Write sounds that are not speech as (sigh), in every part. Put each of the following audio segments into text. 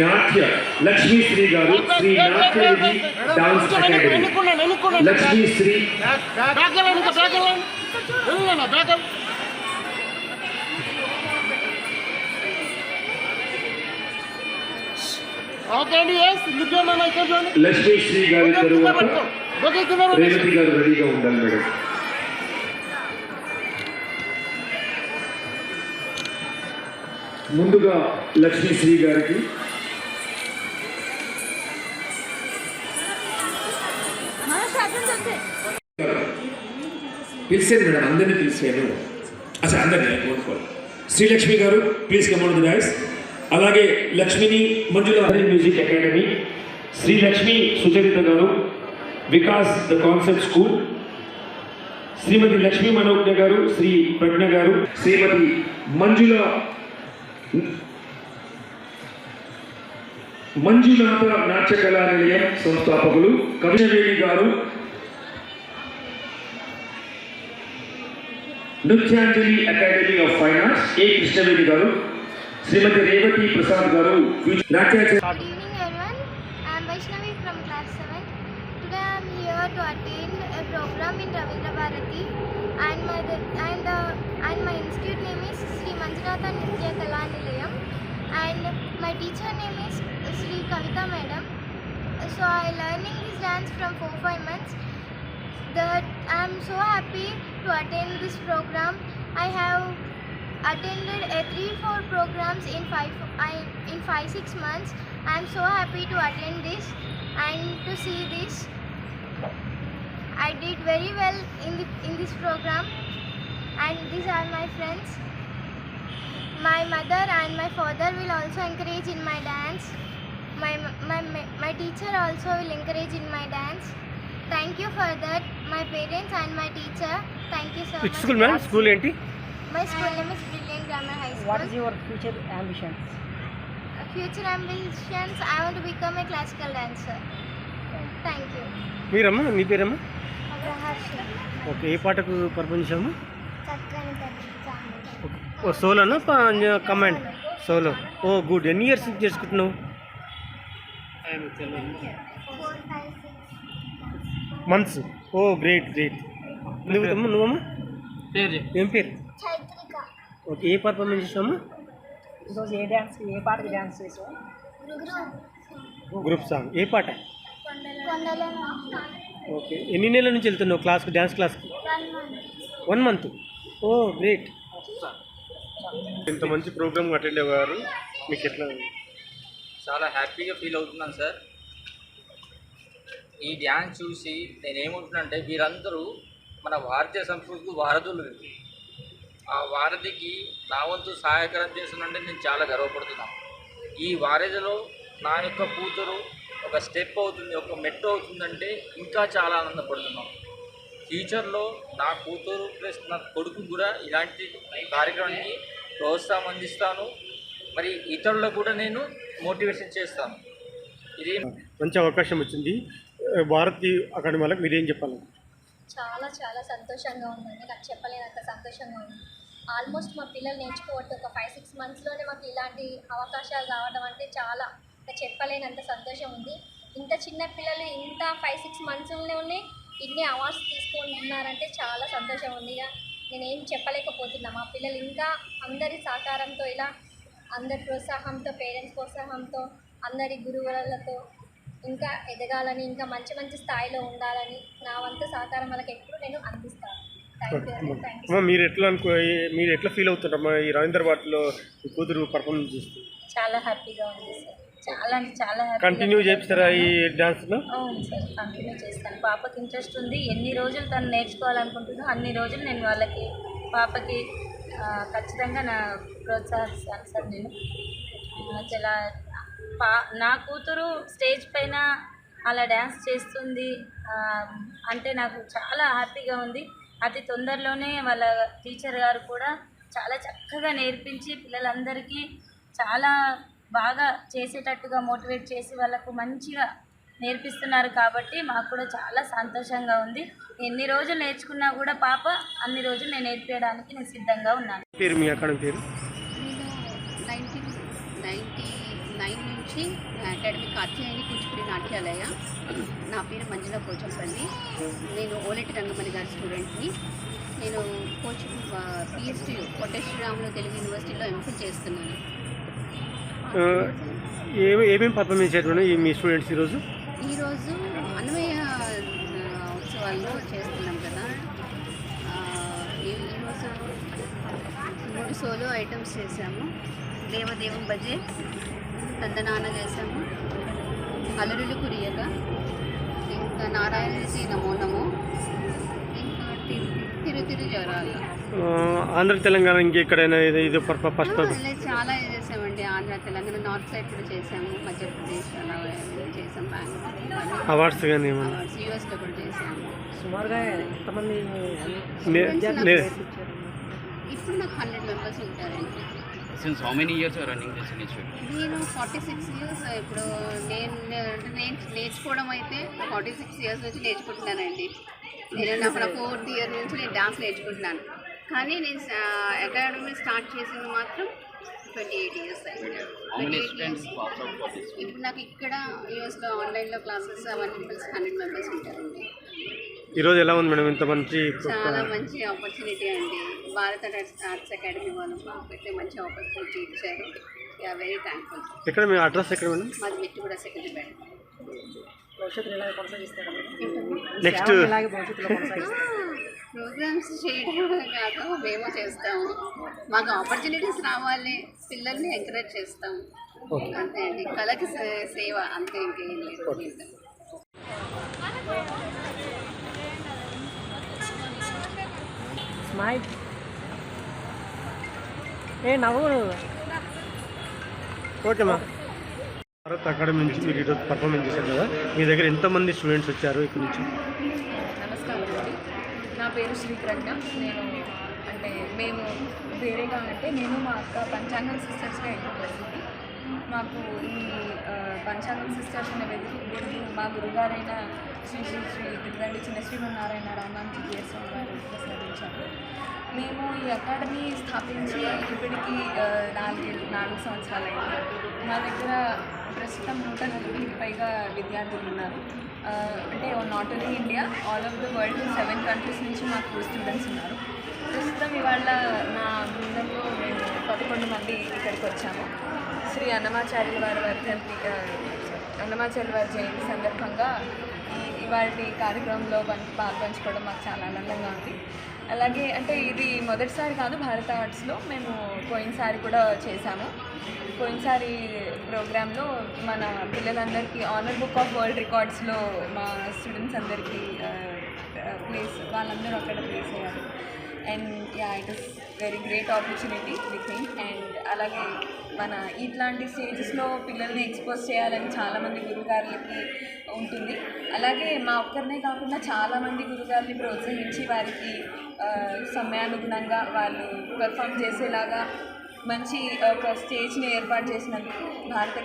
నాట్య Lakshmi Shri garu Sri Natya Nidhi dance academy. ఎన్నుకున్నాను శ్రీ గారి తరువాత. రేవతి గారు రెడీగా ఉండాలి మేడం ముందుగా లక్ష్మీ శ్రీ గారికి. పిలిచాను మేడం అందరినీ పిలిచాను అసలు అందరినీ శ్రీలక్ష్మి గారు ప్లీజ్ ది డాన్స్ అలాగే లక్ష్మిని Manjula music academy Shri Lakshmi Sucharitha garu Vikas the concept school Shrimati Lakshmi Manognya garu Shri Pragnya గారు శ్రీమతి మంజుల మంజునాథ నాట్య కళా నిలయం సంస్థాపకులు Kavishaveni garu Nrityanjali academy of fine arts A Krishnaveni garu శ్రీమతి రేవతి ప్రసాద్ గారు నాట్యాచార్య Good evening everyone. I am Vaishnavi from class 7. Today I am here to attend a program in Ravindra Bharati and my and uh, and my institute name is Sri Manjunatha Nritya Kala Nilayam and my teacher name is Sri Kavita Madam. So I learning this dance from 4-5 months. That I am so happy to attend this program. I have attended a three four programs in five I, in five six months. I am so happy to attend this and to see this. I did very well in the, in this program, and these are my friends. My mother and my father will also encourage in my dance. My, my, my teacher also will encourage in my dance. Thank you for that, my parents and my teacher. Thank you so much. Which school, man? School, auntie? My school name is Brilliant Grammar High School. What is your future ambition? Uh, Future ambitions, I want to become a classical dancer. Thank you. మీరమ్మా మీ పేరమ్మా. Okay ఏ పాటకు తల్లి oh సోలోనా command solo oh good ఎన్ని years చేసుకుంటున్నావు months oh great great నువ్వు అమ్మా నువ్వమ్మా ఏం పేరు చైత్రిక. ఓకే ఏ పర్ఫార్మెన్స్ చేసామా ఈరోజు ఏ డ్యాన్స్ ఏ పాటకి డ్యాన్స్ చేసావు గ్రూప్ సాంగ్. ఏ పాట? కొండలో ఓకే ఎన్ని నెలల నుంచి వెళ్తున్నావు క్లాస్కి డ్యాన్స్ క్లాస్కి? One month. ఓ గ్రేట్. ఇంత మంచి ప్రోగ్రామ్ అటెండ్ అయ్యారు. మీకు ఎట్లా? చాలా హ్యాపీగా ఫీల్ అవుతున్నాను సార్. ఈ డ్యాన్స్ చూసి నేను ఏమంటున్నానంటే వీరందరూ మన భారతీయ సంస్కృతికి వారధులు ఆ వారధికి నా వంతు సహాయకరం చేస్తున్నంటే నేను చాలా గర్వపడుతున్నాను. ఈ వారధిలో నా యొక్క కూతురు ఒక స్టెప్ అవుతుంది ఒక మెట్టు అవుతుందంటే ఇంకా చాలా ఆనందపడుతున్నాం. ఫ్యూచర్లో నా కూతురు ప్లస్ నా కొడుకు కూడా ఇలాంటి కార్యక్రమానికి ప్రోత్సాహం అందిస్తాను. మరి ఇతరులకు కూడా నేను మోటివేషన్ చేస్తాను. ఇది మంచి అవకాశం వచ్చింది. భారతీ అకాడమీ వాళ్ళకి మీరేం చెప్పాలి చాలా చాలా సంతోషంగా ఉందండి. నాకు చెప్పలేనంత సంతోషంగా ఉంది. ఆల్మోస్ట్ మా పిల్లలు నేర్చుకోవట్టు ఒక ఫైవ్ సిక్స్ మంత్స్లోనే మాకు ఇలాంటి అవకాశాలు రావడం అంటే చాలా ఇంకా చెప్పలేనంత సంతోషం ఉంది. ఇంత చిన్న పిల్లలు ఇంత ఫైవ్ సిక్స్ మంత్స్లోనే ఇన్ని అవార్డ్స్ తీసుకుంటున్నారంటే చాలా సంతోషం ఉంది. ఇక నేనేం చెప్పలేకపోతున్నా. మా పిల్లలు ఇంకా అందరి సహకారంతో ఇలా అందరి ప్రోత్సాహంతో పేరెంట్స్ ప్రోత్సాహంతో అందరి గురువులతో ఇంకా ఎదగాలని ఇంకా మంచి మంచి స్థాయిలో ఉండాలని నా వంతు సహకారం వాళ్ళకి ఎప్పుడు నేను అందిస్తాను. అమ్మా మీరు ఎట్లా అనుకో మీరు ఎట్లా ఫీల్ అవుతుంటారమ్మా ఈ రవీంద్ర మీ కూతురు పర్ఫార్మెన్స్ చేస్తూ? చాలా హ్యాపీగా ఉంది సార్ చాలా అంటే చాలా హ్యాపీ కంటిన్యూ చేపిస్తారా ఈ డాన్స్లో అవును సార్ కంటిన్యూ చేస్తాను. పాపకి ఇంట్రెస్ట్ ఉంది. ఎన్ని రోజులు తను నేర్చుకోవాలనుకుంటుందో అన్ని రోజులు నేను వాళ్ళకి పాపకి ఖచ్చితంగా నా ప్రోత్సహిస్తాను సార్ నేను. చాలా పా నా కూతురు స్టేజ్ పైన అలా డ్యాన్స్ చేస్తుంది అంటే నాకు చాలా హ్యాపీగా ఉంది. అతి తొందరలోనే వాళ్ళ టీచర్ గారు కూడా చాలా చక్కగా నేర్పించి పిల్లలందరికీ చాలా బాగా చేసేటట్టుగా మోటివేట్ చేసి వాళ్ళకు మంచిగా నేర్పిస్తున్నారు కాబట్టి మాకు కూడా చాలా సంతోషంగా ఉంది. ఎన్ని రోజులు నేర్చుకున్నా కూడా పాప అన్ని రోజులు నేను నేర్పించడానికి నేను సిద్ధంగా ఉన్నాను. పేరు మీ అకాడమీ పేరు? నేను నైన్టీన్ నైంటీ నైన్ నుంచి అకాడమిక్ కాత్యాయని కూచిపూడి నాట్యాలయ. నా పేరు మంజుల పోచంపల్లి నేను ఓలెటి రంగమణి గారి స్టూడెంట్ని. నేను కోచ్ పిహెచ్డి కోటేశ్వరరాములు తెలుగు యూనివర్సిటీలో ఎంఫిల్ చేస్తున్నాను. ఏమేమి పర్ఫార్మెన్స్ చేస్తున్నారు మీ స్టూడెంట్స్ ఈరోజు? ఈరోజు అన్వయ ఉత్సవాల్లో చేస్తున్నాం కదా. ఈరోజు మూడు సోలో ఐటమ్స్ చేసాము దేవదేవం బజే తందనాన చేసాము అలరులు కురియక. ఇంకా నారాయణసి నమో నమో. ఇంకా తిరు తిరు జ్వరాల. ఆ, ఆంధ్ర తెలంగాణ ఇంకెక్కడైనా ఇది ఇది ఫస్ట్ చాలా చేసామండి ఆంధ్ర తెలంగాణ. నార్త్ సైడ్ కూడా చేసాము. మధ్యప్రదేశ్ అలా చేసాం. బెంగళూరు అవార్డ్స్ కానీ ఏమన్నా? అవార్డ్స్ యూఎస్లో కూడా చేసాము. సుమారుగా ఎంతమంది ఇప్పుడు నాకు హండ్రెడ్ మెంబర్స్ ఉంటారండి. Since how many years you are running this institute? నేను ఫార్టీ సిక్స్ ఇయర్స్ ఇప్పుడు నేను అంటే నేను నేర్చుకోవడం అయితే ఫార్టీ సిక్స్ ఇయర్స్ నుంచి నేర్చుకుంటున్నానండి. నేను నా ఫోర్త్ ఇయర్ నుంచి నేను డాన్స్ నేర్చుకుంటున్నాను. కానీ నేను అకాడమీ స్టార్ట్ చేసింది మాత్రం ట్వంటీ ఎయిట్ ఇయర్స్? ఇప్పుడు నాకు ఇక్కడ యూఎస్లో ఆన్లైన్లో క్లాసెస్ అవన్నీ హండ్రెడ్ మెంబర్స్ ఉంటారండి ఈరోజు ఎలా ఉంది మేడం? ఇంత మంచి చాలా మంచి ఆపర్చునిటీ అండి. భారత ఆర్ట్స్ అకాడమీ వాళ్ళు మాకైతే మంచి ఆపర్చునిటీ ఇచ్చారు. వెరీ థ్యాంక్ఫుల్ ఎక్కడ మీ అడ్రస్ ఎక్కడ మేడం? మాది మెట్టు కూడా సెకండ్ కొనసాగిస్తారా నెక్స్ట్ ప్రోగ్రామ్స్ చేయడం కాదు మేము చేస్తాము. మాకు ఆపర్చునిటీస్ రావాలి పిల్లల్ని ఎంకరేజ్ చేస్తాము. అంతే అండి. కళకి సే- సేవ అంతే ఇంకేం లేదు. స్మైల్ ఏ నవ్వు ఓకే మా భారత్ అకాడమీ నుంచి మీరు ఈరోజు పర్ఫార్మెన్స్ చేశారు కదా మీ దగ్గర ఎంతమంది స్టూడెంట్స్ వచ్చారు ఇక్కడ నుంచి? నమస్కారం అండి. నా పేరు శ్రీప్రజ్ఞ. నేను అంటే మేము వేరేగా అంటే నేను మా అక్క పంచాంగం సిస్టర్స్గా ఎక్కువ మాకు ఈ పంచాంగం సిస్టర్స్ అనే వెతుకు గురువు మా గురుగారైన శ్రీ శ్రీ శ్రీ దిగ్గండి చిన్న శ్రీమన్నారాయణ రామాంజీ కేఎస్ఎం గారు ప్రసాదించారు. మేము ఈ అకాడమీ స్థాపించి ఇప్పటికి నాలుగేళ్ళు నాలుగు సంవత్సరాలు అయింది మా దగ్గర ప్రస్తుతం నూట నలభైకి పైగా విద్యార్థులు ఉన్నారు. అంటే not only India all of the world seven countries నుంచి మాకు స్టూడెంట్స్ ఉన్నారు. ప్రస్తుతం ఇవాళ నా బృందంలో మేము పదకొండు మంది ఇక్కడికి వచ్చాము. శ్రీ అన్నమాచార్యుల వారి వర్ధంతి అన్నమాచార్యుల వారి జయంతి సందర్భంగా ఈ ఇవాళ కార్యక్రమంలో పం- పాల్పంచుకోవడం మాకు చాలా ఆనందంగా ఉంది. అలాగే అంటే ఇది మొదటిసారి కాదు భారత ఆర్ట్స్లో మేము పోయినసారి కూడా చేశాము. పోయినసారి ప్రోగ్రాంలో మన పిల్లలందరికీ ఆనర్ బుక్ ఆఫ్ వరల్డ్ రికార్డ్స్లో మా స్టూడెంట్స్ అందరికీ ప్లేస్ వాళ్ళందరూ అక్కడ ప్లేస్ అయ్యారు. And yeah it is very great opportunity we think and అలాగే మన ఇట్లాంటి స్టేజెస్లో పిల్లల్ని ఎక్స్పోజ్ చేయాలని చాలామంది గురుగారులకి ఉంటుంది. అలాగే మా ఒక్కరినే కాకుండా చాలామంది గురుగారుని ప్రోత్సహించి వారికి సమయానుగుణంగా వాళ్ళు పెర్ఫామ్ చేసేలాగా మంచి ఒక స్టేజ్ని ఏర్పాటు చేసినందుకు భారత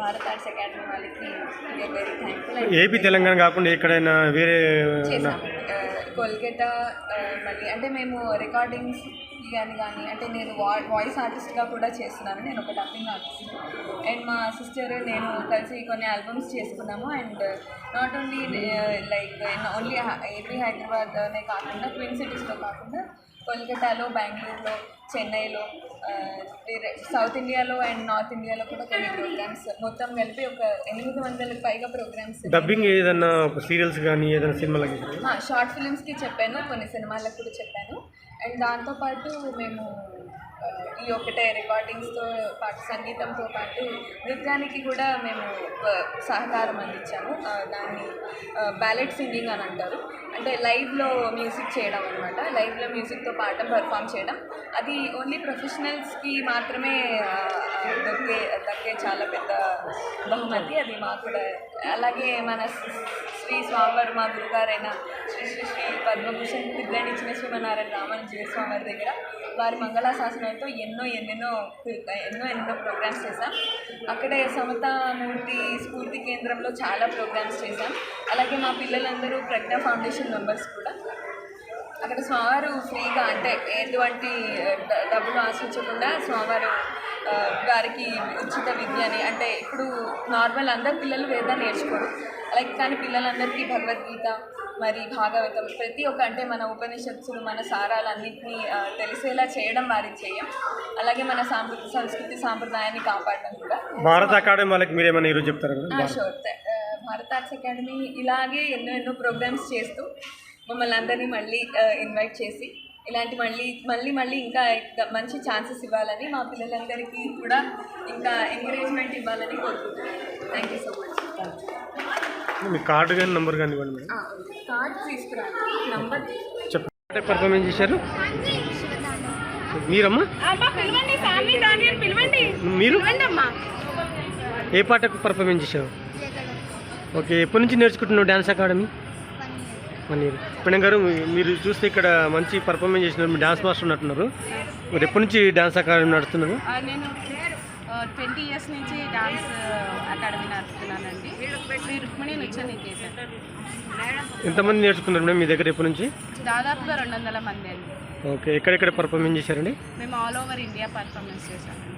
భారత ఆర్ట్స్ అకాడమీ వాళ్ళకి వెరీ థ్యాంక్ఫుల్ ఏపీ తెలంగాణ కాకుండా ఎక్కడైనా వేరే కోల్కతా మళ్ళీ అంటే మేము రికార్డింగ్స్ కానీ కానీ అంటే నేను వా వాయిస్ ఆర్టిస్ట్గా కూడా చేస్తున్నాను. నేను ఒక డబ్బింగ్ ఆర్టిస్ట్ అండ్ మా సిస్టర్ నేను కలిసి కొన్ని ఆల్బమ్స్ చేసుకున్నాము. And not only like only AP హైదరాబాద్నే కాకుండా ట్విన్ సిటీస్లో కాకుండా కోల్కతాలో బెంగళూరులో చెన్నైలో సౌత్ ఇండియాలో అండ్ నార్త్ ఇండియాలో కూడా కొన్ని ప్రోగ్రామ్స్ మొత్తం కలిపి ఒక ఎనిమిది వందలకు పైగా ప్రోగ్రామ్స్ డబ్బింగ్ ఏదైనా సీరియల్స్ కానీ ఏదైనా సినిమాలకి షార్ట్ ఫిల్మ్స్కి చెప్పాను కొన్ని సినిమాలకు కూడా చెప్పాను. అండ్ దాంతోపాటు మేము ఈ ఒకటే రికార్డింగ్స్తో పాటు సంగీతంతో పాటు నృత్యానికి కూడా మేము సహకారం అందించాము. దాన్ని బ్యాలెట్ సింగింగ్ అని అంటారు. అంటే లైవ్లో మ్యూజిక్ చేయడం అనమాట లైవ్లో మ్యూజిక్తో పాట పర్ఫామ్ చేయడం. అది ఓన్లీ ప్రొఫెషనల్స్కి మాత్రమే దొక్కే దక్కే చాలా పెద్ద బహుమతి. అది మాకు కూడా. అలాగే మన శ్రీ స్వామివారు మా గురుగారైన శ్రీ శ్రీ శ్రీ పద్మభూషణ్ బిర్యానీ ఇచ్చిన శ్రీమనారాయణ రామన్ జీవ స్వామివారి దగ్గర వారి మంగళాశాసనంతో ఎన్నో ఎన్నెన్నో ఎన్నో ఎన్నో ప్రోగ్రామ్స్ చేశాం. అక్కడే సమతామూర్తి స్ఫూర్తి కేంద్రంలో చాలా ప్రోగ్రామ్స్ చేశాం. అలాగే మా పిల్లలందరూ ప్రజ్ఞ ఫౌండేషన్ మెంబర్స్ కూడా. అక్కడ స్వామివారు ఫ్రీగా అంటే ఎటువంటి డబ్బులు ఆశించకుండా స్వామివారు వారికి ఉచిత విద్యని అంటే ఇప్పుడు నార్మల్ అందరు పిల్లలు వేదాన్ని నేర్చుకోరు. అలాగే కానీ పిల్లలందరికీ భగవద్గీత మరి భాగవతం ప్రతి ఒక్క అంటే మన ఉపనిషత్తులు మన సారాలన్నింటినీ తెలిసేలా చేయడం వారికి చేయం. అలాగే మన సాంస్కృతి సంస్కృతి సాంప్రదాయాన్ని కాపాడడం కూడా. భారత అకాడమీ వాళ్ళకి మీరేమైనా ఈరోజు చెప్తారా? భారత్ ఆర్ట్స్ అకాడమీ ఇలాగే ఎన్నో ఎన్నో ప్రోగ్రామ్స్ చేస్తూ మమ్మల్ని అందరినీ మళ్ళీ ఇన్వైట్ చేసి ఇలాంటి మళ్ళీ మళ్ళీ మళ్ళీ ఇంకా మంచి ఛాన్సెస్ ఇవ్వాలని మా పిల్లలందరికీ కూడా ఇంకా ఎంకరేజ్మెంట్ ఇవ్వాలని కోరుకుంటున్నాను. థ్యాంక్ యూ సో మచ్ మీ కార్డు కానీ నంబర్ కానీ ఇవ్వండి కార్డ్ తీసుకురండి. నంబర్ చెప్పండి. పర్ఫార్మెన్స్ చేశారు? మీరమ్మా? మీరు? అమ్మా ఏ పాటకు పర్ఫార్మెన్స్ చేశారు? ఓకే ఎప్పటి నుంచి నేర్చుకుంటున్నావు డ్యాన్స్ అకాడమీ? ఇయర్ మేడం గారు మీరు చూస్తే ఇక్కడ మంచి పర్ఫార్మెన్స్ చేసినారు. మీ డ్యాన్స్ మాస్టర్ ఉన్నట్టున్నారు. మీరు ఎప్పటి నుంచి డ్యాన్స్ అకాడమీ నడుస్తున్నారు? నేను ట్వంటీ ఇయర్స్ నుంచి డాన్స్ అకాడమీ నడుపుతున్నానండి. శ్రీ రుక్మిణి నృత్య ఎంతమంది నేర్చుకున్నారు మేడం మీ దగ్గర ఎప్పటి నుంచి? దాదాపుగా రెండు వందల మంది అండి. ఓకే ఎక్కడెక్కడ పర్ఫార్మెన్స్ చేశారండి? మేము ఆల్ ఓవర్ ఇండియా పర్ఫార్మెన్స్ చేశామండి.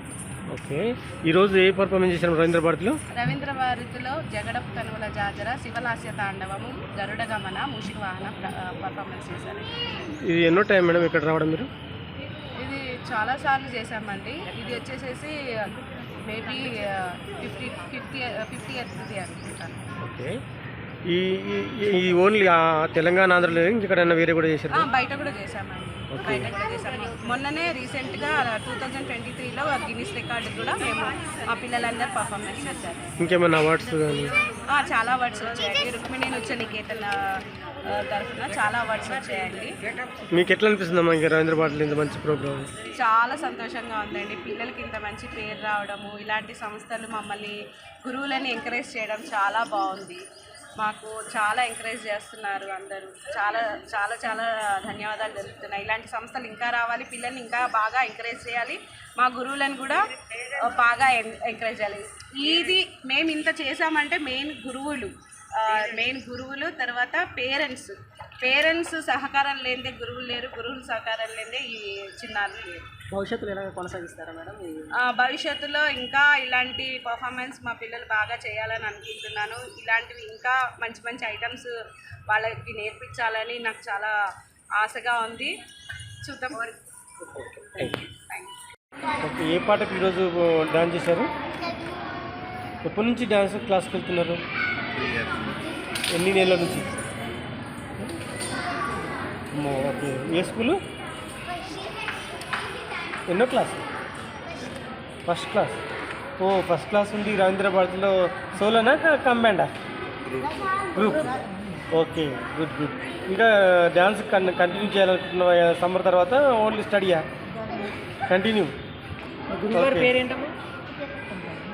ఓకే. ఈరోజు ఏ పర్ఫార్మెన్స్ చేశారు రవీంద్ర భారతిలో? రవీంద్ర భారతిలో జగడపు తనువుల జాజర శివలాస్య తాండవము గరుడ గమన మూషిక వాహన పర్ఫార్మెన్స్ చేశారు. ఇది ఎన్నో టైం మేడం ఇక్కడ రావడం మీరు? ఇది చాలాసార్లు చేశామండి. ఇది వచ్చేసేసి maybe fifty fifty fifty eighth అనుకుంటాను. ఓకే. ఈ ఈ- ఓన్లీ తెలంగాణ ఆంధ్రలో ఇంకెక్కడైనా వేరే కూడా చేశారు? బయట కూడా చేశామండి. బయట కూడా చేశాము మొన్ననే రీసెంట్గా టూ థౌజండ్ ట్వంటీ త్రీలో గిన్నిస్ రికార్డు కూడా మేము మా పిల్లలందరూ పర్ఫార్మెన్స్ చేశారు ఇంకేమైనా అవార్డ్స్ ఆ, చాలా అవార్డ్స్ వచ్చాయండి. రుక్మిణి ఆ, తరఫున చాలా అవార్డ్స్ వచ్చాయండి. మీకు ఎట్లా అనిపిస్తుందమ్మా ఇంకా ఇంత మంచి ప్రోగ్రామ్? చాలా సంతోషంగా ఉందండి. పిల్లలకి ఇంత మంచి పేరు రావడము ఇలాంటి సంస్థలు మమ్మల్ని గురువులని ఎంకరేజ్ చేయడం చాలా బాగుంది. మాకు చాలా ఎంకరేజ్ చేస్తున్నారు అందరూ. చాలా చాలా చాలా ధన్యవాదాలు జరుగుతున్నాయి ఇలాంటి సంస్థలు ఇంకా రావాలి పిల్లల్ని ఇంకా బాగా ఎంకరేజ్ చేయాలి. మా గురువులను కూడా బాగా ఎంకరేజ్ చేయాలి. ఇది మేము ఇంత చేసామంటే మెయిన్ గురువులు మెయిన్ గురువులు తర్వాత పేరెంట్స్. పేరెంట్స్ సహకారం లేనిదే గురువులు లేరు గురువుల సహకారం లేనిదే ఈ చిన్నారులు లేరు. భవిష్యత్తులో ఎలాగ కొనసాగిస్తారా మేడం భవిష్యత్తులో ఇంకా ఇలాంటి పర్ఫార్మెన్స్ మా పిల్లలు బాగా చేయాలని అనుకుంటున్నాను. ఇలాంటివి ఇంకా మంచి మంచి ఐటమ్స్ వాళ్ళకి నేర్పించాలని నాకు చాలా ఆశగా ఉంది. చూద్దాం. ఓకే ఏ పాటకు ఈరోజు డాన్స్ చేశారు? ఎప్పటి నుంచి డాన్స్ క్లాస్కి వెళ్తున్నారు? ఎన్ని నెలల నుంచి? ఓకే. ఏ స్కూలు ఎన్నో class? First class. Oh first class నుండి రవీంద్ర భారతిలో సోలోనా? కంబైండా గ్రూప్ ఓకే గుడ్ గుడ్. ఇంకా డ్యాన్స్ కంటిన్యూ చేయాలనుకుంటున్నావా? సమ్మర్ తర్వాత ఓన్లీ స్టడీయా? కంటిన్యూ.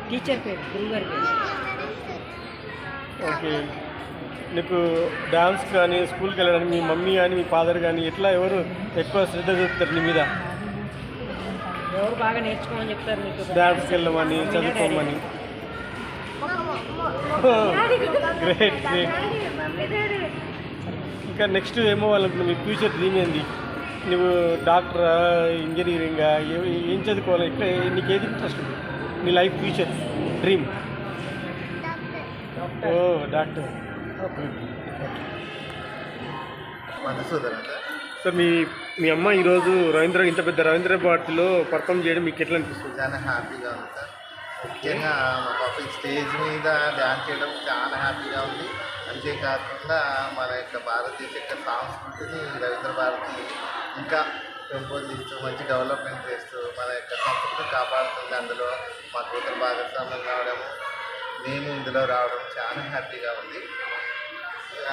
టీచర్ పేరు గురుగారి పేరు. ఓకే. నీకు డాన్స్ కానీ స్కూల్కి వెళ్ళడానికి మీ మమ్మీ కానీ మీ ఫాదర్ కానీ ఎట్లా ఎవరు ఎక్కువ శ్రద్ధ చూపుతారు నీ మీద? ఎవరు బాగా నేర్చుకోమని చెప్తారు మీకు? డాన్స్కి వెళ్ళమని చదువుకోమని. గ్రేట్ గ్రేట్ ఇంకా నెక్స్ట్ ఏమో వాళ్ళకి మీ ఫ్యూచర్ డ్రీమ్ ఏంది? నువ్వు డాక్టరా ఇంజనీరింగా ఏ- ఏం చదువుకోవాలి? ఇక్కడ నీకు ఏది ఇంట్రెస్ట్ ఉంది నీ life future dream oh doctor Madhusudan so మీ మీ అమ్మ ఈరోజు రవీంద్ర ఇంత పెద్ద రవీంద్ర భారతిలో పర్ఫామ్ చేయడం మీకు ఎట్లా అనిపిస్తుంది? చాలా హ్యాపీగా ఉంది సార్. ముఖ్యంగా మా పాప ఈ స్టేజ్ మీద డ్యాన్స్ చేయడం చాలా హ్యాపీగా ఉంది. అంతేకాకుండా మన యొక్క భారతదేశ యొక్క సంస్కృతిని రవీంద్ర భారతి ఇంకా పెంపొందిస్తూ మంచి డెవలప్మెంట్ చేస్తూ మన యొక్క సంస్కృతిని కాపాడుతుంది. అందులో మా కూతురు భాగస్వామ్యం కావడము మేము ఇందులో రావడం చాలా హ్యాపీగా ఉంది.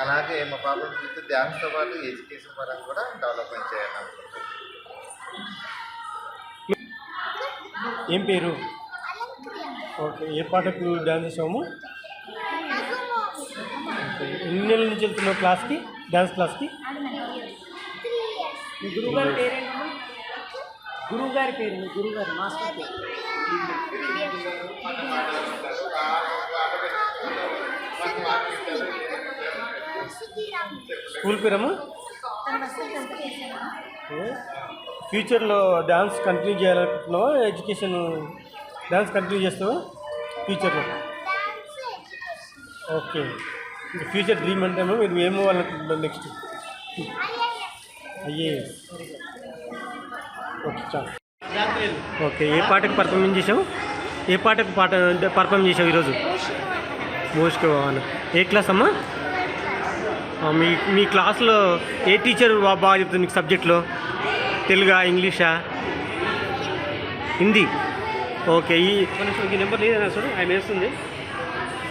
అలాగే మా పాపను చూస్తే డ్యాన్స్తో పాటు ఎడ్యుకేషన్ పరంగా కూడా డెవలప్మెంట్ చేయాలనుకుంటున్నాను ఏం పేరు? ఓకే ఏ పాటకు డ్యాన్స్ చేసాము. ఎన్ని నెలల నుంచి వెళ్తున్నావు క్లాస్కి డ్యాన్స్ క్లాస్కి? మీ గురువు గారి పేరేంటమ్మా గురువు గారి పేరు. మీ గురువు గారు మాస్టర్ పేరు. స్కూల్ పేరమ్మా? ఫ్యూచర్లో డ్యాన్స్ కంటిన్యూ చేయాలనుకుంటున్నావా? ఎడ్యుకేషన్ డ్యాన్స్ కంటిన్యూ చేస్తావా? ఫ్యూచర్లో? ఓకే. ఇంకా ఫ్యూచర్ డ్రీమ్ అంటే మీరు ఏమో వాళ్ళనుకుంటున్నారు నెక్స్ట్? అయ్యే ఓకే చాలు. ఓకే ఏ పాటకు పర్ఫార్మెన్స్ చేసావు? ఏ పాటకు పాట పర్ఫార్మ్ చేసావు ఈరోజు? మోస్ట్గా భవన్ ఏ క్లాస్ అమ్మా? మీ మీ క్లాస్లో ఏ టీచర్ బా- బాగా చెప్తుంది మీకు సబ్జెక్ట్లో? తెలుగా ఇంగ్లీషా? హిందీ? ఓకే ఈ ఈ నెంబర్ లేదన్నా చూడు ఆయన వేస్తుంది.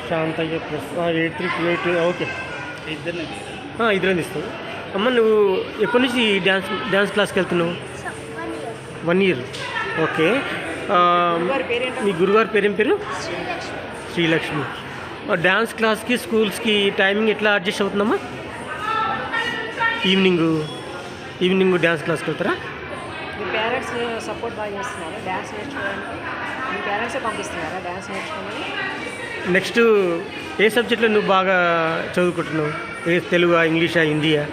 Shantayya plus eight three two eight okay. ఇద్దరిని. ఇద్దరం ఇస్తావు అమ్మ నువ్వు ఎప్పటి నుంచి డ్యాన్స్ డ్యాన్స్ క్లాస్కి వెళ్తున్నావు? One year. ఓకే. మీ గురుగారి పేరేం పేరు? శ్రీలక్ష్మి. డ్యాన్స్ క్లాస్కి స్కూల్స్కి టైమింగ్ ఎట్లా అడ్జస్ట్ అవుతుందమ్మా? ఈవినింగ్ ఈవినింగ్ డ్యాన్స్ క్లాస్కి వెళ్తారా? మీ పేరెంట్స్ సపోర్ట్ బాగా చేస్తున్నారా. డ్యాన్స్ నేర్చుకోవడానికి మీ పేరెంట్సే పంపిస్తున్నారా డ్యాన్స్ నేర్చుకోమని? నెక్స్ట్ ఏ సబ్జెక్ట్లో నువ్వు బాగా చదువుకుంటున్నావు? ఏ తెలుగా ఇంగ్లీషా హిందీయా?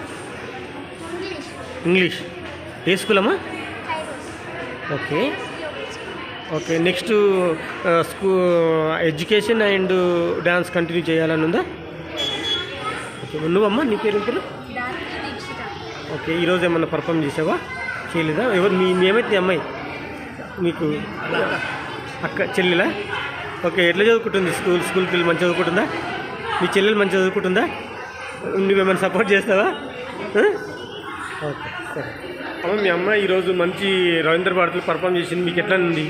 ఇంగ్లీష్. ఏ స్కూల్ అమ్మా ఓకే. ఓకే నెక్స్ట్ స్కూ ఎడ్యుకేషన్ అండ్ డ్యాన్స్ కంటిన్యూ చేయాలని ఉందా ఓకే నువ్వమ్మా నీ పేరు పేరు? ఓకే ఈరోజు ఏమన్నా పర్ఫామ్ చేసావా? చేయలేదా? ఎవరు మీ ఏమైతే అమ్మాయి? మీకు? అక్క చెల్లెలా? ఓకే ఎట్లా చదువుకుంటుంది? స్కూల్ స్కూల్కి వెళ్ళి మంచి చదువుకుంటుందా? మీ చెల్లెలు మంచిగా చదువుకుంటుందా? నువ్వేమైనా సపోర్ట్ చేస్తావా? ఓకే సరే. అమ్మ మీ అమ్మాయి ఈరోజు మంచి రవీంద్ర భారతిలో పర్ఫామ్ చేసింది. మీకు ఎట్లా ఉంది?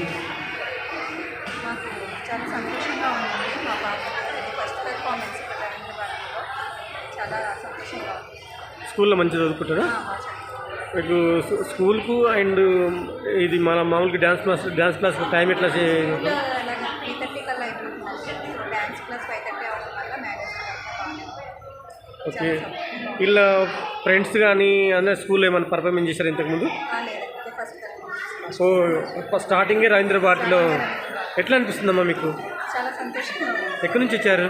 స్కూల్లో మంచిగా చదువుకుంటారా? మీకు స్కూ- స్కూల్కు అండ్ ఇది మన మామూలుగా dance class dance class time ఎట్లా ఓకే. వీళ్ళ ఫ్రెండ్స్ కానీ అందరు స్కూల్లో ఏమైనా పర్ఫార్మెన్స్ చేశారు ఇంతకుముందు సో స్టార్టింగే రవీంద్ర భారతిలో ఎట్లా అనిపిస్తుందమ్మా మీకు? ఎక్కడి నుంచి వచ్చారు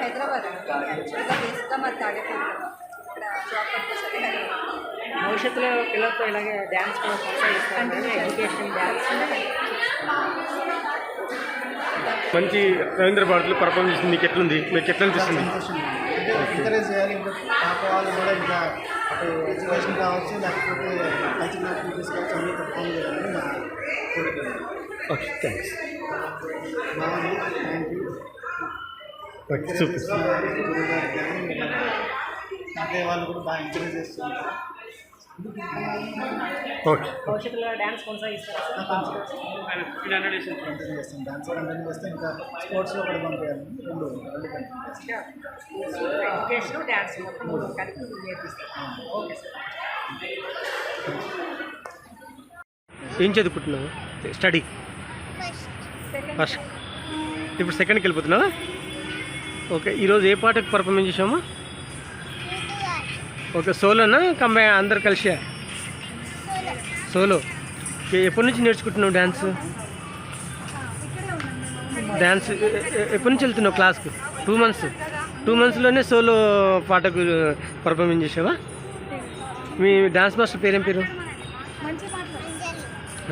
హైదరాబాద్ అండి యాక్చువల్గా బేసిక్గా మాది తాడేపల్లి ఇక్కడ జాబ్ పర్పస్ అది హైదరాబాద్ భవిష్యత్తులో పిల్లలతో ఇలాగే డ్యాన్స్ కూడా కొనసాగిస్తాను ఎడ్యుకేషన్ డ్యాన్స్ మంచి రవీంద్ర భారతిలో పర్ఫార్మ్ చేసింది మీకు ఎట్లుంది? మీకు ఎట్లా అనిపిస్తుంది? ఎంకరేజ్ చేయాలి ఇంకా పాప వాళ్ళు కూడా ఇంకా అటు ఎడ్యుకేషన్ కావచ్చు లేకపోతే కల్చరల్ యాక్టివిటీస్ కావచ్చు అన్ని పర్ఫామ్ చేయాలని నా కోరిక. ఓకే థ్యాంక్స్ బాగుంది థ్యాంక్ యూ ఓకే సూపర్ వాళ్ళు కూడా బాగా ఎంకరేజ్ చేస్తున్నారు. ఓకే. భవిష్యత్తులో డ్యాన్స్ కొనసాగిస్తారా? కంటిన్యూ చేస్తాం డాన్స్ కంటిన్యూ చేస్తే ఇంకా స్పోర్ట్స్లో కూడా పంపించాలి రెండు రెండు కంటిన్యూ చేస్తాం ఎడ్యుకేషన్ డ్యాన్స్ మొత్తం కలిపి నేర్పిస్తాను ఓకే సార్ ఏం చదువుకుంటున్నావు? స్టడీ ఫస్ట్ ఇప్పుడు సెకండ్కి వెళ్ళిపోతున్నావా? ఓకే ఈరోజు ఏ పాటకు పర్ఫార్మెన్స్ చేసామా ఓకే సోలోనా? కంబై అందరు కలిసి? సోలో. ఎప్పటి నుంచి నేర్చుకుంటున్నావు డ్యాన్స్ డ్యాన్స్ ఎప్పటి నుంచి వెళ్తున్నావు క్లాస్కి? Two months. టూ మంత్స్లోనే సోలో పాటకు పర్ఫార్మెన్స్ చేసావా? మీ డ్యాన్స్ మాస్టర్ పేరేం పేరు?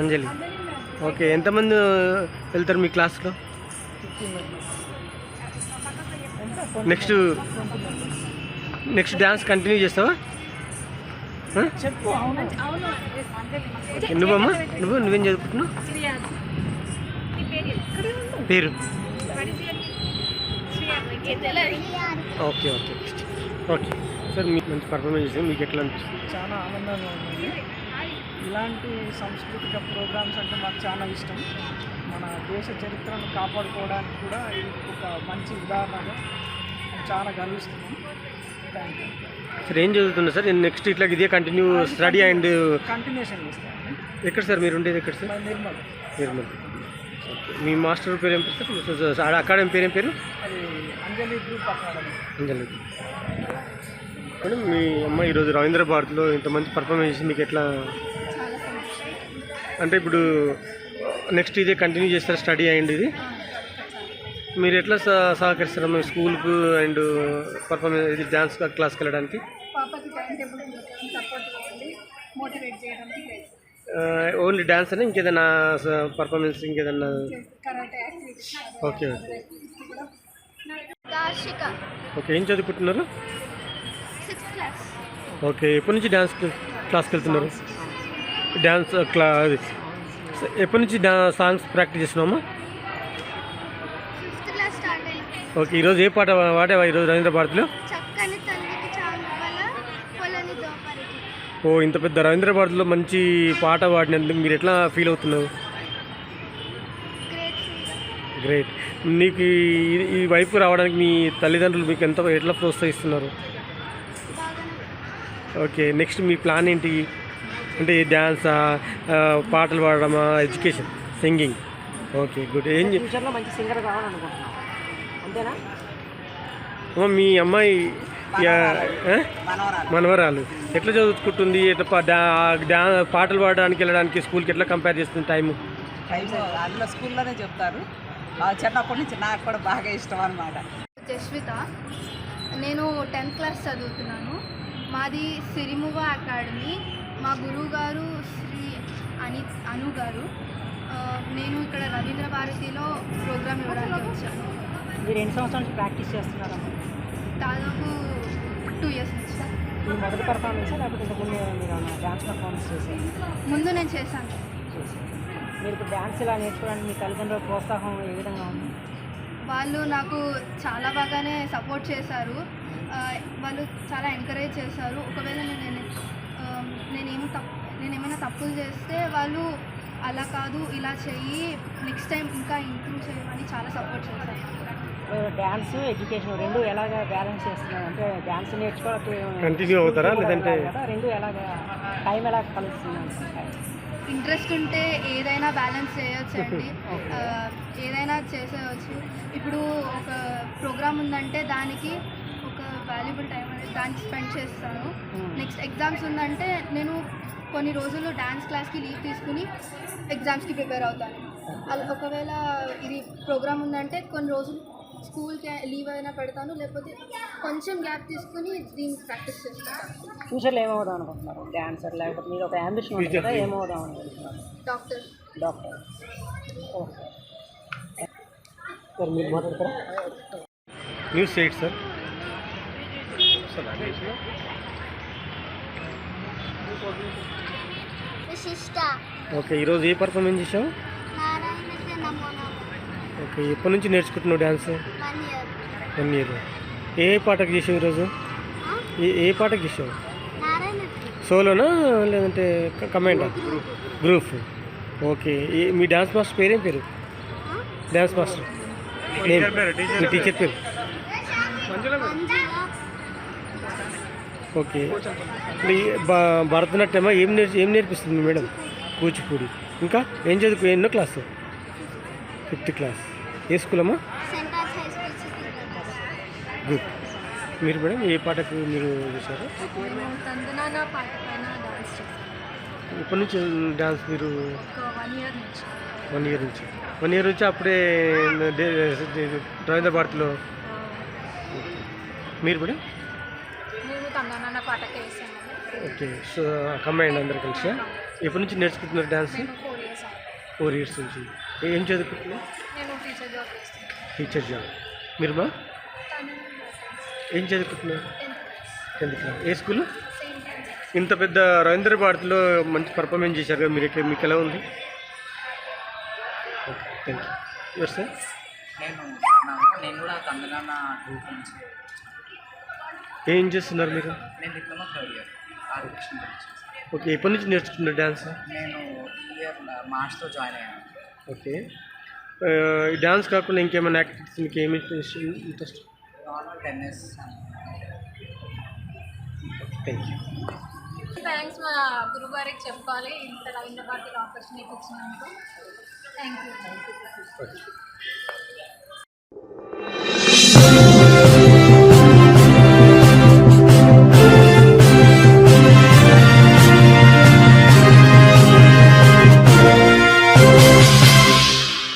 అంజలి. ఓకే ఎంతమంది వెళ్తారు మీ క్లాస్లో? నెక్స్ట్ నెక్స్ట్ డ్యాన్స్ కంటిన్యూ చేస్తావా? ఆ? చెప్పు. అవును అవును ఓకే, నువ్వమ్మా? నువ్వు నువ్వేం చదువుకుంటున్నావు? పేరు? Okay okay okay. సార్ మీకు మంచి పర్ఫార్మెన్స్ చేసాం మీకు ఎట్లా అనిపిస్తుంది? చాలా ఆనందంగా ఉంది. ఇలాంటి సాంస్కృతిక ప్రోగ్రామ్స్ అంటే మాకు చాలా ఇష్టం. మన దేశ చరిత్రను కాపాడుకోవడానికి కూడా ఇది ఒక మంచి ఉదాహరణ చాలా గర్విస్తున్నాం. సార్ ఏం చదువుతున్నా సార్? నేను నెక్స్ట్ ఇట్లా ఇదే కంటిన్యూ స్టడీ అండ్ కంటిన్యూషన్ ఎక్కడ సార్ మీరు ఉండేది ఎక్కడ సార్? నిర్మల్. నిర్మల్. మీ మాస్టర్ పేరు ఏం పేరు సార్? ఆడ అకాడమీ పేరు ఏం పేరు? అంజలి గ్రూప్ అంజలి మేడం మీ అమ్మ ఈరోజు రవీంద్ర భారత్లో ఇంత మంచి పర్ఫార్మెన్స్ చేసి మీకు ఎట్లా అంటే ఇప్పుడు నెక్స్ట్ ఇదే కంటిన్యూ చేస్తారు స్టడీ అయ్యింది ఇది? మీరు ఎట్లా సహ- సహకరిస్తారు మీ స్కూల్కు అండ్ పర్ఫార్మెన్స్ ఇది డ్యాన్స్ క్లాస్కి వెళ్ళడానికి? పాపకి టైం టేబుల్ సపోర్ట్ ఇవ్వండి మోటివేట్ చేయడానికి ఓన్లీ డ్యాన్స్ అని ఇంకేదైనా పర్ఫార్మెన్స్ యాక్టివిటీస్ ఓకే ఓకే. ఏం చదువుకుంటున్నారు? ఓకే ఎప్పటి నుంచి డ్యాన్స్ క్లాస్కి వెళ్తున్నారు? డ్యాన్స్ క్లా అది. ఎప్పటి నుంచి డా సాంగ్స్ ప్రాక్టీస్ చేస్తున్నామా ఫిఫ్త్ క్లాస్ స్టార్ట్ అయింది ఓకే ఈరోజు ఏ పాట వాడేవా ఈరోజు రవీంద్ర భారతిలో? ఓ ఇంత పెద్ద రవీంద్ర భారతిలో మంచి పాట పాడినందుకు మీరు ఎట్లా ఫీల్ అవుతున్నారు? గ్రేట్ నీకు ఈ- వైపు రావడానికి మీ తల్లిదండ్రులు మీకు ఎంత ఎట్లా ప్రోత్సహిస్తున్నారు? ఓకే నెక్స్ట్ మీ ప్లాన్ ఏంటి? అంటే డ్యాన్సా పాటలు పాడడమా ఎడ్యుకేషన్ సింగింగ్? Okay good. ఏం మంచి సింగర్ కావాలనుకుంటున్నాను అంతేనా అమ్మ, మీ అమ్మాయి? మనవరాలు. ఎట్లా చదువుకుంటుంది? ఎట్లా డా- పాటలు పాడడానికి వెళ్ళడానికి స్కూల్కి ఎట్లా కంపేర్ చేస్తుంది టైము? టైం అందులో స్కూల్లోనే చెప్తారు. ఆ చిన్నప్పటి నుంచి నాకు కూడా బాగా ఇష్టం అనమాట జస్విత నేను టెన్త్ క్లాస్ చదువుతున్నాను. మాది సిరిమువ అకాడమీ. మా గురువు గారు శ్రీ అని అను గారు. నేను ఇక్కడ రవీంద్ర భారతిలో ప్రోగ్రామ్ ఇవ్వడానికి వచ్చాను. మీరు ఎన్ని సంవత్సరాల నుంచి ప్రాక్టీస్ చేస్తున్నారమ్మా? దాదాపు టూ ఇయర్స్ నుంచి మీ మొదటి పర్ఫార్మెన్స్ లేకపోతే ఇంతకుముందు మీరు డ్యాన్స్ పర్ఫార్మెన్స్ చేశారు? ముందు నేను చేశాను. మీరు ఇప్పుడు డ్యాన్స్ ఇలా నేర్చుకోవడానికి మీ తల్లిదండ్రుల ప్రోత్సాహం ఏ విధంగా ఉంది? వాళ్ళు నాకు చాలా బాగానే సపోర్ట్ చేశారు. వాళ్ళు చాలా ఎంకరేజ్ చేశారు. ఒకవేళ నేను నేనేమి తప్పు నేను ఏమైనా తప్పులు చేస్తే వాళ్ళు అలా కాదు ఇలా చెయ్యి నెక్స్ట్ టైం ఇంకా ఇంప్రూవ్ చేయమని చాలా సపోర్ట్ చేశారు. డ్యాన్స్ ఎడ్యుకేషన్ రెండు ఎలాగ బ్యాలెన్స్ చేస్తున్నారు అంటే డ్యాన్స్ నేర్చుకోవడానికి Continue అవుతారా? లేదంటే- రెండు ఎలాగ టైం ఎలా కలుస్తుంది? ఇంట్రెస్ట్ ఉంటే ఏదైనా బ్యాలెన్స్ చేయొచ్చు అండి. (laughs) ఏదైనా చేసేయచ్చు. ఇప్పుడు ఒక ప్రోగ్రామ్ ఉందంటే దానికి ఒక వాల్యుబుల్ టైం అనేది దానికి స్పెండ్ చేస్తాను. నెక్స్ట్ ఎగ్జామ్స్ ఉందంటే నేను కొన్ని రోజులు డ్యాన్స్ క్లాస్కి లీవ్ తీసుకుని ఎగ్జామ్స్కి ప్రిపేర్ అవుతాను. అలా ఒకవేళ ఇది ప్రోగ్రామ్ ఉందంటే కొన్ని రోజులు స్కూల్కి లీవ్ అయినా పెడతాను లేకపోతే కొంచెం గ్యాప్ తీసుకుని దీనికి ప్రాక్టీస్ చేస్తాను ఫ్యూచర్లో ఏమవుదాం అనుకుంటున్నారు? డాన్సర్ లేకపోతే మీరు ఒక అంబిషన్ ఉంది కదా. ఏమవుదాం అనుకుంటున్నారు? డాక్టర్. డాక్టర్. ఓకే. సార్ మీరు మాట్లాడతారా? News eight sir. Vishishta. Okay ఈరోజు ఏ పర్ఫార్మెన్స్ చేసావు ఓకే ఎప్పటి నుంచి నేర్చుకుంటున్నావు డ్యాన్స్? వన్ ఇయర్ ఏ పాటకు చేసావు ఈరోజు? ఏ ఏ పాటకు చేసావు నారాయణ సోలోనా లేదంటే కమాండా? గ్రూప్ ఓకే మీ డ్యాన్స్ మాస్టర్ పేరేం పేరు? Dance master. నేమ్. మీ టీచర్ పేరు. ఓకే ఇప్పుడు భరతనాట్యమా? ఏం నేర్చి ఏం నేర్పిస్తుంది మేడం? కూచిపూడి. ఇంకా ఏం చదువుకు ఎన్నో క్లాసు? Fifth class. ఏ స్కూల్ అమ్మా గుడ్. మీరు మేడం ఏ పాటకు మీరు చేస్తాను ఇప్పటి నుంచి డ్యాన్స్ మీరు? వన్ ఇయర్ నుంచి. వన్ ఇయర్ నుంచి. అప్పుడే రవీంద్ర భారతిలో. మీరు మేడం? ఓకే సో కంబైండ్ అందరు కలిసి. ఎప్పటి నుంచి నేర్చుకుంటున్నారు డ్యాన్స్ ఫోర్ ఇయర్స్ నుంచి. ఏం చదువుకుంటున్నారు నేను టీచర్ జాబ్ చేస్తాను టీచర్ జాబ్ మీరు మా? ఏం చదువుకుంటున్నారు టెన్త్ క్లాస్ ఏ స్కూల్? ఇంత పెద్ద రవీంద్ర భారతిలో మంచి పర్ఫార్మెన్స్ చేశారు కదా మీరు మీకు ఎలా ఉంది? Okay thank you yes sir నేను నేను కూడా కందనాన్న గ్రూప్ నుంచి ఏం చేస్తున్నారు మీరు? నేను డిప్లొమా థర్డ్ ఇయర్ ఓకే ఎప్పటి నుంచి నేర్చుకుంటున్నారు డ్యాన్స్ నేను ఈ ఇయర్ మార్చ్తో జాయిన్ అయ్యాను. ఓకే. ఈ డ్యాన్స్ కాకుండా ఇంకేమైనా యాక్టివిటీస్ మీకు ఏమి interest normal tennis thank you thanks మా గురుగారికి చెప్పాలి ఇంత రవీంద్ర భారతిలో ఆపర్చునిటీ ఇచ్చినందుకు. Thank you